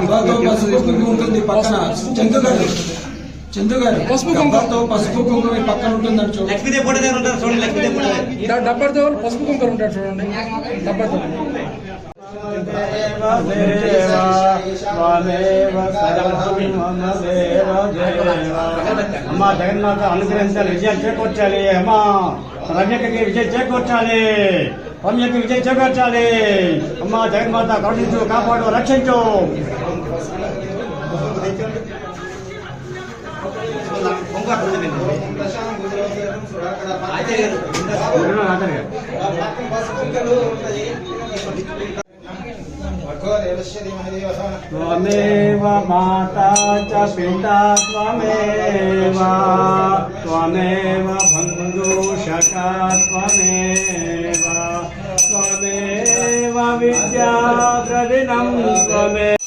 గవ్వతో పసుపు కుంకుమ ఉంటుంది పక్కన చందు గారు చందు గారు పసుపు కుంకుమ. గవ్వతో పసుపు కుంకుమ ఈ పక్కన ఉంటుందని చూడండి లక్ష్మీదేవి ఫోటో దగ్గర ఉంటారు చూడండి లక్ష్మీదేవి ఫోటో దగ్గర డ- డబ్బర్తో పసుపు కుంకర ఉంటాడు చూడండి. డబ్బర్తో. అమ్మా జగన్మాత అనుగ్రహించాలి విజయం చేకూర్చాలి అమ్మా. రమ్యకి విజయం చేకూర్చాలి రమ్యకి విజయం చేకూర్చాలి. అమ్మా జగన్మాత కరుణించు కాపాడు రక్షించు. त्वमेव माता च पिता त्वमेव त्वमेव बन्धुषका त्वमेव त्वमेव विद्याप्रदिनं त्वमेव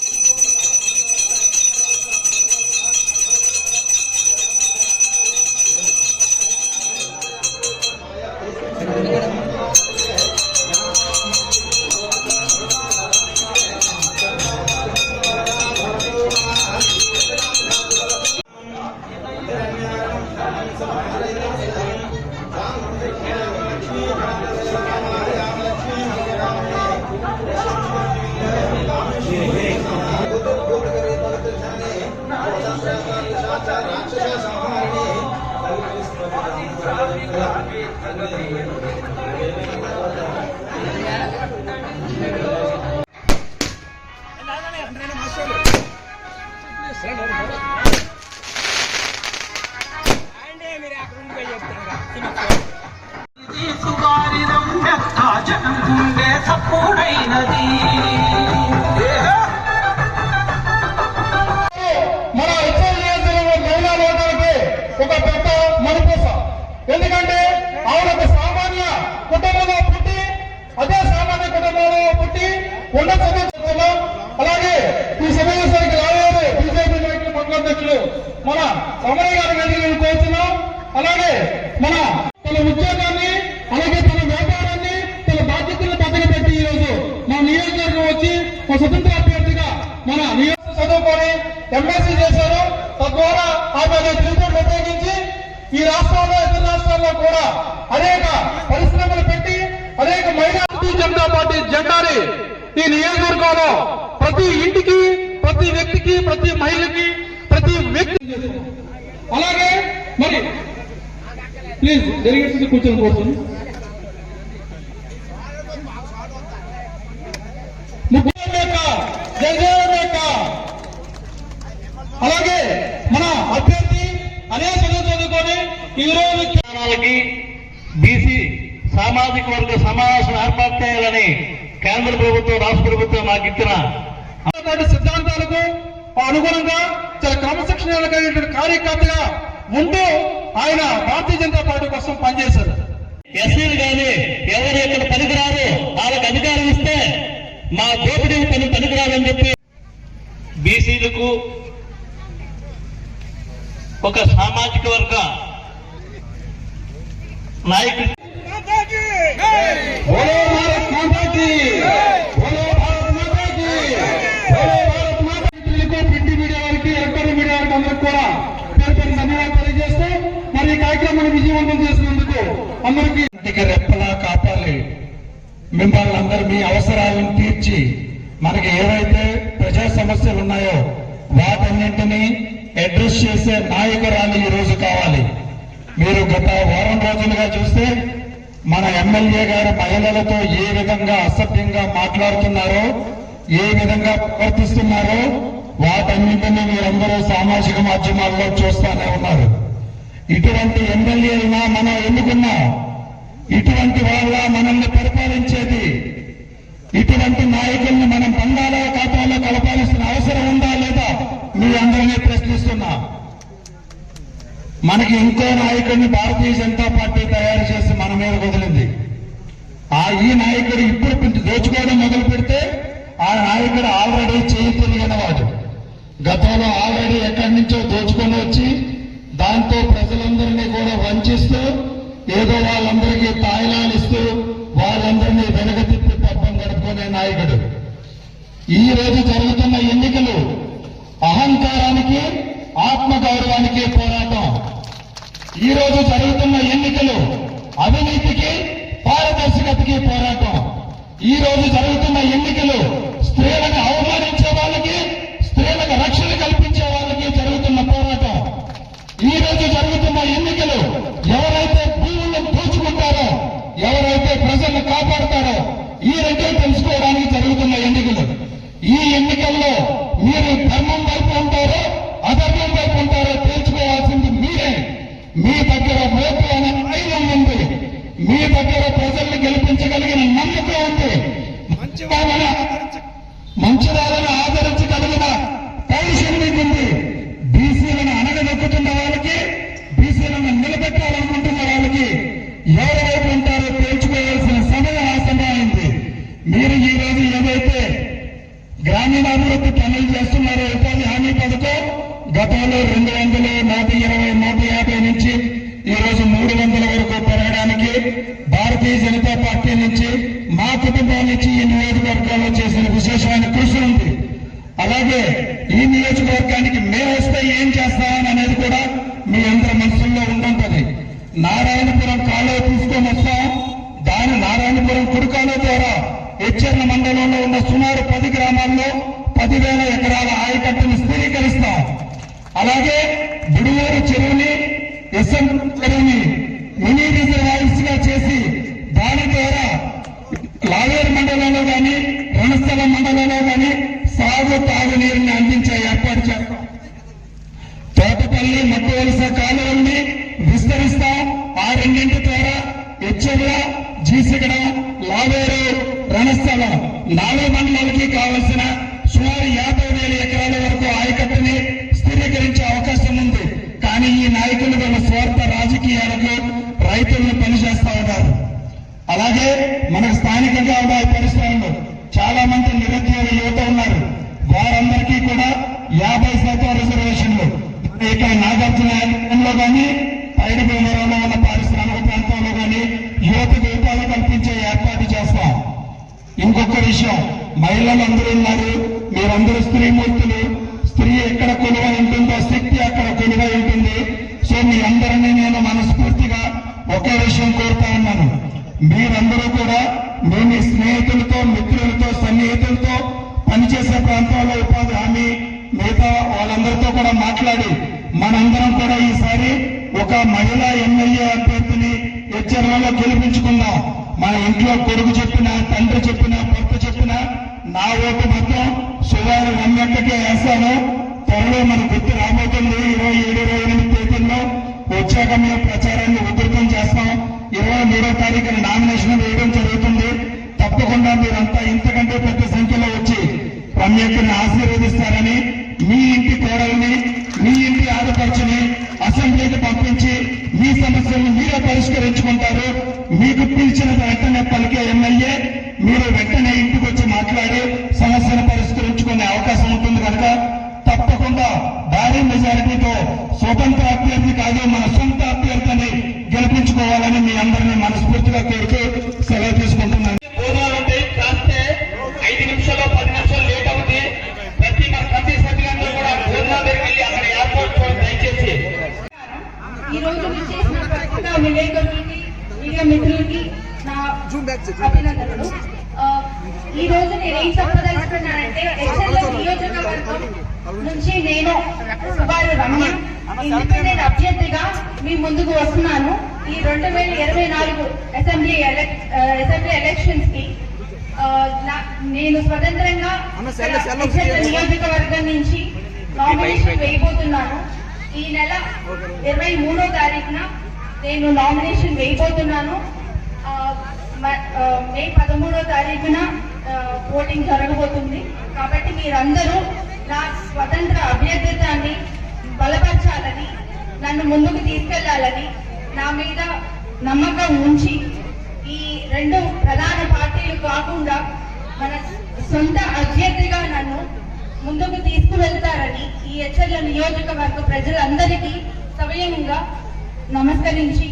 చెప్తాను మన సమరయ్య గారి వేదికలను కోరుతున్నాం. అలాగే మన తన ఉద్యోగాన్ని అలాగే తన వ్యాపారాన్ని తన బాధ్యతలను పక్కన పెట్టి ఈ రోజు మన నియోజకవర్గం వచ్చి ఒక స్వతంత్ర అభ్యర్థిగా మన నియోజక చదువుకొని ఎంఎస్సీ చేశారు. తద్వారా ఆమె అనే త్రిపురులు ఉపయోగించి ఈ రాష్ట్రంలో ఇతర రాష్ట్రాల్లో కూడా అనేక పరిశ్రమలు పెట్టి అనేక మహిళా జనతా పార్టీ జెండాని ఈ నియోజకవర్గంలో ప్రతి ఇంటికి ప్రతి వ్యక్తికి ప్రతి మహిళకి ప్రతి వ్యక్తి అలాగే మరి ప్లీజ్ డెలిగేట్స్ కూర్చొని కోరుతుంది అలాగే మన అభ్యర్థి అనేక చదువుకొని ఈ రోజు స్థానాలకి బీసీ సామాజిక వర్గ సమావేశం ఏర్పాటు చేయాలని కేంద్ర ప్రభుత్వం రాష్ట్ర ప్రభుత్వం మాకు ఇచ్చిన సిద్ధాంతాలకు అనుగుణంగా చాలా క్రమశిక్షణ కార్యకర్తగా ఉంటూ ఆయన భారతీయ జనతా పార్టీ కోసం పనిచేశారు. ఎస్సీలు కానీ ఎవరు ఇక్కడ పనికిరారు? వాళ్ళకి అధికారం ఇస్తే మా దోపిడీ పని పనికిరాదని చెప్పి బీసీలకు ఒక సామాజిక వర్గ నాయకుడు ప్రింట్ మీడియా వారికి ఎలక్ట్రానిక్ మీడియా వారికి అందరికి కూడా ఈ కార్యక్రమాన్ని విజయవంతం చేసినందుకు అందరికీ ఇంటికి రెప్పలా కాపాలి మిమ్మల్ని అందరు మీ అవసరాలను తీర్చి మనకి ఏవైతే ప్రజా సమస్యలు ఉన్నాయో వాటన్నింటినీ అడ్రస్ చేసే నాయకురాలు ఈ రోజు కావాలి. మీరు గత వారం రోజులుగా చూస్తే మన ఎమ్మెల్యే గారు మహిళలతో ఏ విధంగా అసభ్యంగా మాట్లాడుతున్నారో ఏ విధంగా ప్రవర్తిస్తున్నారో వాటన్నింటినీ మీరందరూ సామాజిక మాధ్యమాల్లో చూస్తూనే ఉన్నారు. ఇటువంటి ఎమ్మెల్యేలుగా మనం ఎన్నుకున్నాం ఇటువంటి వాళ్ళ మనల్ని పరిపాలించేది ఇటువంటి నాయకుల్ని మనం పండాలో ఖాతాలో కలపాల్సిన అవసరం ఉందా లేదా మీ అందరినీ ప్రశ్నిస్తున్నా. మనకి ఇంకో నాయకుడిని భారతీయ జనతా పార్టీ తయారు చేసి మన మీద వదిలింది. ఆ ఈ నాయకుడు ఇప్పుడు దోచుకోవడం మొదలు పెడితే ఆ నాయకుడు ఆల్రెడీ చేయి తిరిగిన వాడు. గతంలో ఆల్రెడీ ఎక్కడి నుంచో దోచుకొని వచ్చి దాంతో ప్రజలందరినీ కూడా వంచిస్తూ ఏదో వాళ్ళందరికీ తాయిలాలు ఇస్తూ వాళ్ళందరినీ వెనక తిప్పి పబ్బం గడుపుకునే నాయకుడు. ఈ రోజు జరుగుతున్న ఎన్నికలు అహంకారానికి ఆత్మగౌరవానికి పోరాటం. ఈ రోజు జరుగుతున్న ఎన్నికలు అవినీతికి పారదర్శకతకి పోరాటం. ఈ రోజు జరుగుతున్న ఎన్నికలు స్త్రీలను అవమానం ఎన్నికలు ఎవరైతే భూములను దోచుకుంటారో ఎవరైతే ప్రజలను కాపాడతారో ఈ రెండే తెలుసుకోవడానికి జరుగుతున్న ఎన్నికలు. ఈ ఎన్నికల్లో మీరు ధర్మం వైపు ఉంటారో భారతీయ జనతా పార్టీ నుంచి మా కుటుంబం నుంచి ఈ నియోజకవర్గంలో చేసిన విశేషమైన కృషి ఉంది. అలాగే ఈ నియోజకవర్గానికి మేము వస్తే ఏం చేస్తామని అనేది కూడా మీ అందరి మనసుల్లో ఉండుంటది. నారాయణపురం కాలువ తీసుకొని వస్తాం. దాని నారాయణపురం కుడికాలువ ద్వారా హెచ్చర్ల మండలంలో ఉన్న సుమారు పది గ్రామాల్లో పదివేల ఎకరాల ఆయకట్టును స్థిరీకరిస్తాం. అలాగే బుడుమూరు చెరువుని ఎస్ఎం చెరువుని మినీ రిజర్వాయర్స్గా సాగు తాగునీరుని అందించే ఏర్పాటు చేస్తాం. తోటపల్లి మట్టువలస కాలువల్ని విస్తరిస్తాం ఆ రెండింటి ద్వారా హెచ్చర్ల జీసిగడ లావేరు రణస్థలం నాలుగు మండలాలకి కావలసిన విషయం మహిళలు అందరూ ఉన్నారు. మీరందరూ స్త్రీమూర్తులు స్త్రీ ఎక్కడ కొలువై ఉంటుందో శక్తి అక్కడ కొలువై ఉంటుంది. సో మీ అందరినీ నేను మనస్ఫూర్తిగా ఒకే విషయం కోరుతా ఉన్నాను. మీరందరూ కూడా మీ మీ స్నేహితులతో మిత్రులతో సన్నిహితులతో పనిచేసే ప్రాంతాల్లో ఉపాధి హామీ మిగతా వాళ్ళందరితో కూడా మాట్లాడి మనందరం కూడా ఈసారి ఒక మహిళా ఎమ్మెల్యే అభ్యర్థిని హెచ్చరణలో గెలిపించుకుందాం. మన ఇంట్లో కొడుకు చెప్పిన తండ్రి చెప్పిన భర్త నా ఓటు మొత్తం సుమారు రమ్యక్కకే వేస్తాను. త్వరలో మన గుర్తు రాబోతుంది. ఇరవై ఏడు ఇరవై ఎనిమిది తేదీల్లో వచ్చాక మేము ప్రచారాన్ని ఉధృతం చేస్తాం. ఇరవై మూడో తారీఖున నామినేషన్ వేయడం జరుగుతుంది. తప్పకుండా మీరంతా ఇంతకంటే పెద్ద సంఖ్యలో వచ్చి రమ్యక్కని ఆశీర్వదిస్తారని మీ ఇంటి కోడల్ని మీ ఇంటి ఆడపడుచుని అసెంబ్లీకి పంపించి మీ సమస్యలను మీరే పరిష్కరించుకుంటారు. మీకు పిలిచిన వెంటనే పలికే ఎమ్మెల్యే మీరు వెంటనే మాట్లాడి సమస్యను పరిష్కరించుకునే అవకాశం ఉంటుంది కనుక తప్పకుండా భారీ మెజారిటీతో స్వతంత్ర అభ్యర్థి కాదు మన సొంత అభ్యర్థిని గెలిపించుకోవాలని మీ అందరినీ మనస్ఫూర్తిగా కోరుతూ సెలవు తీసుకుంటున్నాను. ఈ రోజు విలేకరులకి మీడియా మిత్రులకి నా అభినందనలు. ఈ రోజు నేను ఏం చెప్పదలుచుకున్నానంటే ఎస్ఎల్ఏ నియోజకవర్గం నుంచి నేను సుబారు రమ్య ఇండిపెండెంట్ అభ్యర్థిగా మీ ముందుకు వస్తున్నాను. ఈ రెండు వేల ఇరవై నాలుగు అసెంబ్లీ అసెంబ్లీ ఎలక్షన్స్కి నేను స్వతంత్రంగా నియోజకవర్గం నుంచి నామినేషన్ వేయబోతున్నాను. ఈ నెల ఇరవై మూడో తారీఖున నేను నామినేషన్ వేయబోతున్నాను. మ- మే పదమూడో తారీఖున ఓటింగ్ జరగబోతుంది. కాబట్టి మీరందరూ నా స్వతంత్ర అభ్యర్థితాన్ని బలపరచాలని నన్ను ముందుకు తీసుకెళ్ళాలని నా మీద నమ్మకం ఉంచి ఈ రెండు ప్రధాన పార్టీలు కాకుండా మన సొంత అభ్యర్థిగా నన్ను ముందుకు తీసుకువెళ్తారని ఈ హెచ్చర్ల నియోజకవర్గ ప్రజలందరికీ సవయంగా నమస్కరించి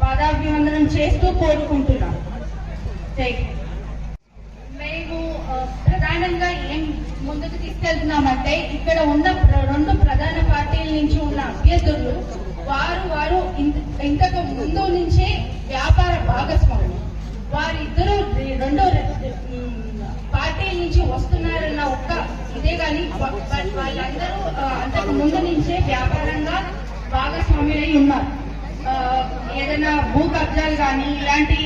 పాదాభివందనం చేస్తూ కోరుకుంటున్నాను. మేము ప్రధానంగా ఏం ముందుకు తీసుకెళ్తున్నామంటే ఇక్కడ ఉన్న రెండు ప్రధాన పార్టీల నుంచి ఉన్న అభ్యర్థులు వారు వారు ఇంతకు ముందు నుంచే వ్యాపార భాగస్వాములు. వారిద్దరూ రెండో పార్టీల నుంచి వస్తున్నారన్న ఒక్క ఇదే కానీ వాళ్ళందరూ అంతకు ముందు నుంచే వ్యాపారంగా భాగస్వాములై ఉన్నారు. ఏదైనా భూ కబ్జాలు కానీ ఇలాంటి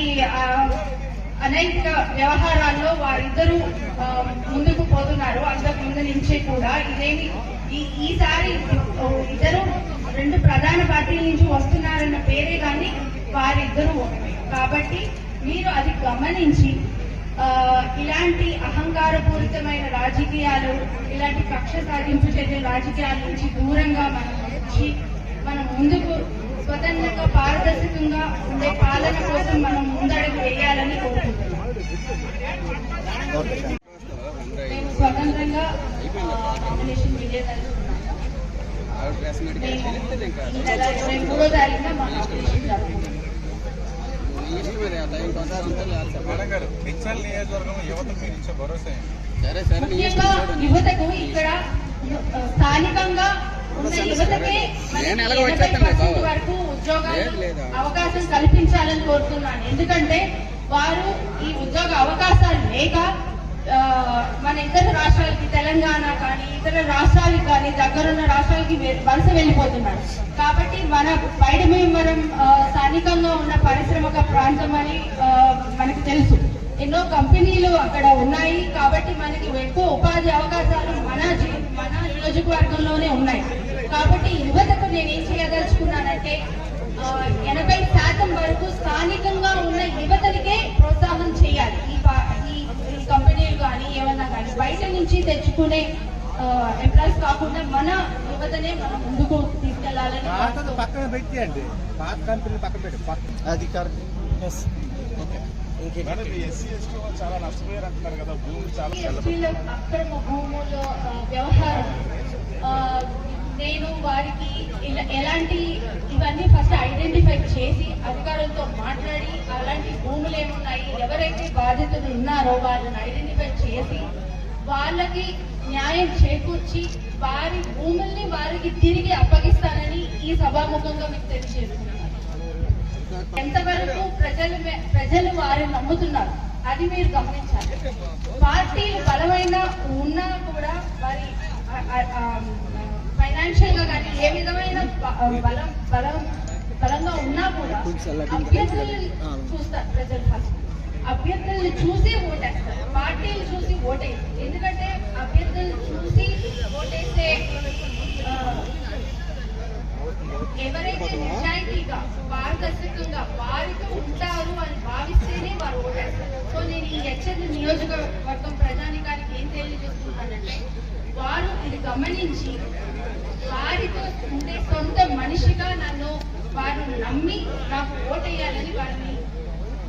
అనేక వ్యవహారాల్లో వారిద్దరూ ముందుకు పోతున్నారు. అంతకు ముందు నుంచే కూడా ఇదేమి ఈసారి ఇద్దరు రెండు ప్రధాన పార్టీల నుంచి వస్తున్నారన్న పేరే కానీ వారిద్దరూ ఒకటే. కాబట్టి మీరు అది గమనించి ఇలాంటి అహంకారపూరితమైన రాజకీయాలు ఇలాంటి కక్ష సాధింపు చర్య రాజకీయాల నుంచి దూరంగా మనం వచ్చి మనం ముందుకు స్వతంత్రంగా పారదర్శకంగా ఉండే పాలన కోసం మనం ముందడుగు వేయాలని కోరుకుంటున్నాం. మేము స్వతంత్రంగా నామినేషన్ మూడో తారీఖున మా నామినేషన్ జరుగుతుంది యువతకు ఇక్కడ స్థానికంగా వరకు ఉద్యోగాలు అవకాశం కల్పించాలని కోరుతున్నాను. ఎందుకంటే వారు ఈ ఉద్యోగ అవకాశాలు లేక మన ఇతర రాష్ట్రాలకి తెలంగాణ కానీ ఇతర రాష్ట్రాలకు కానీ దగ్గరున్న రాష్ట్రాలకి వలస వెళ్ళిపోతున్నారు. కాబట్టి మన బయటమేవరం స్థానికంగా ఉన్న పారిశ్రామిక ప్రాంతం అని మనకు తెలుసు. ఎన్నో కంపెనీలు అక్కడ ఉన్నాయి. కాబట్టి మనకి ఎక్కువ ఉపాధి అవకాశాలు మన మన నియోజకవర్గంలోనే ఉన్నాయి. కాబట్టి యువతకు నేను ఏం చేయదలుచుకున్నానంటే ఎనభై శాతం వరకు స్థానికంగా ఉన్న యువతనికే ప్రోత్సాహం చేయాలి. ఈ కంపెనీలు కానీ ఏమన్నా కానీ బయట నుంచి తెచ్చుకునే ఎంప్లాయీస్ కాకుండా మన యువతనే మనం ముందుకు తీసుకెళ్ళాలని పాతది పక్కన పెట్టేయండి. పాత కంపెనీ పక్కన పెట్టి అధికారం. మేడం ఈ ఎస్సీ ఎస్టీ వాళ్ళు చాలా నష్టపోయారు అంటున్నారు కదా. భూములు చాలా ఎస్టీల అక్రమ భూముల వ్యవహారం నేను వారికి ఇలా- ఎలాంటి ఇవన్నీ ఫస్ట్ ఐడెంటిఫై చేసి అధికారులతో మాట్లాడి అలాంటి భూములు ఏమున్నాయి ఎవరైతే బాధితులు ఉన్నారో వాళ్ళని ఐడెంటిఫై చేసి వాళ్ళకి న్యాయం చేకూర్చి వారి భూముల్ని వారికి తిరిగి అప్పగిస్తానని ఈ సభాముఖంగా మీకు తెలియజేస్తున్నాను. ఎంతవరకు ప్రజలు ప్రజలు వారిని నమ్ముతున్నారు అది మీరు గమనించాలి. పార్టీలు బలమైన ఉన్నా కూడా వారి ఫైనాన్షియల్గా కానీ ఏ విధమైన బలం బలం బలంగా ఉన్నా కూడా అభ్యర్థుల్ని చూస్తారు ప్రజలు ఫస్ట్ అభ్యర్థులను చూసి ఓటేస్తారు. పార్టీలు చూసి ఓటేస్తారు ఎందుకంటే అభ్యర్థుల్ని చూసి ఓటేస్తే ఎవరైతే నిజాయితీగా పారదర్శకంగా వారితో ఉంటారు అని భావిస్తేనే వారు ఓటేస్తారు. సో నేను ఈ హెచ్చరిక నియోజకవర్గం ప్రజానికానికి ఏం తెలియజేస్తున్నానంటే వారు ఇది గమనించి వారితో ఉండే సొంత మనిషిగా నన్ను వారు నమ్మి నాకు ఓటేయాలని వారిని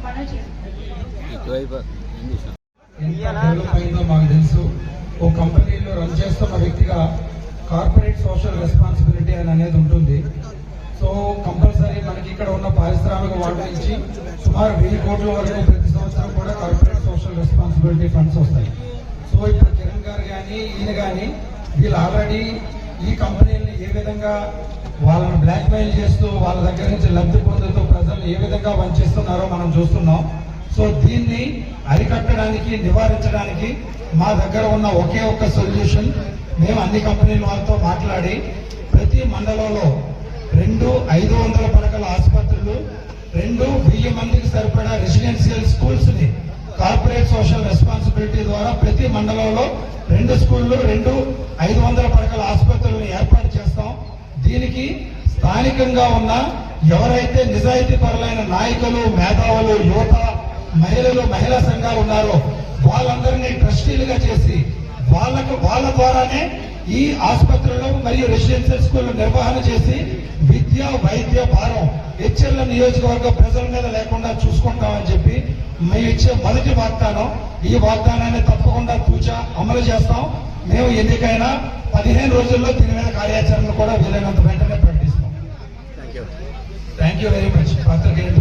మనం అయిందో మాకు తెలుసు. ఓ కంపెనీలో రన్ చేస్తున్న వ్యక్తిగా కార్పొరేట్ సోషల్ రెస్పాన్సిబిలిటీ అని అనేది ఉంటుంది. సో కంపల్సరీ మనకి ఇక్కడ ఉన్న పారిశ్రామిక వాటి నుంచి సుమారు వెయ్యి కోట్ల వరకు ప్రతి సంవత్సరం కూడా కార్పొరేట్ సోషల్ రెస్పాన్సిబిలిటీ ఫండ్స్ వస్తాయి. సో ఇప్పుడు కిరణ్ గారు కానీ ఈయన కానీ వీళ్ళు ఆల్రెడీ ఈ కంపెనీలని ఏ విధంగా వాళ్ళని బ్లాక్మెయిల్ చేస్తూ వాళ్ళ దగ్గర నుంచి లబ్ధి పొందుతూ ప్రజలను ఏ విధంగా వంచిస్తున్నారో మనం చూస్తున్నాం. సో దీన్ని అరికట్టడానికి నివారించడానికి మా దగ్గర ఉన్న ఒకే ఒక్క సొల్యూషన్ మేము అన్ని కంపెనీల వాళ్ళతో మాట్లాడి ప్రతి మండలంలో రెండు ఐదు వందల పడకల ఆసుపత్రులు రెండు వెయ్యి మందికి సరిపడా రెసిడెన్షియల్ స్కూల్స్ని కార్పొరేట్ సోషల్ రెస్పాన్సిబిలిటీ ద్వారా ప్రతి మండలంలో రెండు స్కూళ్ళు రెండు ఐదు వందల పడకల ఆసుపత్రులను ఏర్పాటు చేస్తాం. దీనికి స్థానికంగా ఉన్న ఎవరైతే నిజాయితీ పరులైన నాయకులు మేధావులు యువత మహిళలు మహిళా సంఘాలు ఉన్నారో వాళ్ళందరినీ ట్రస్టీలుగా చేసి వాళ్ళకు వాళ్ళ ద్వారానే ఈ ఆసుపత్రులు మరియు రెసిడెన్షియల్ స్కూళ్ళు నిర్వహణ చేసి విద్య వైద్య భారం హెచ్ఎల్ నియోజకవర్గ ప్రజల మీద లేకుండా చూసుకుంటామని చెప్పి మేము ఇచ్చే మొదటి వాగ్దానం. ఈ వాగ్దానాన్ని తప్పకుండా తూచా అమలు చేస్తాం. మేము ఎన్నికైనా పదిహేను రోజుల్లో దీని మీద కార్యాచరణ కూడా వీలైనంత వెంటనే ప్రకటిస్తాం. థ్యాంక్ యూ వెరీ మచ్ పాత్రికేయులు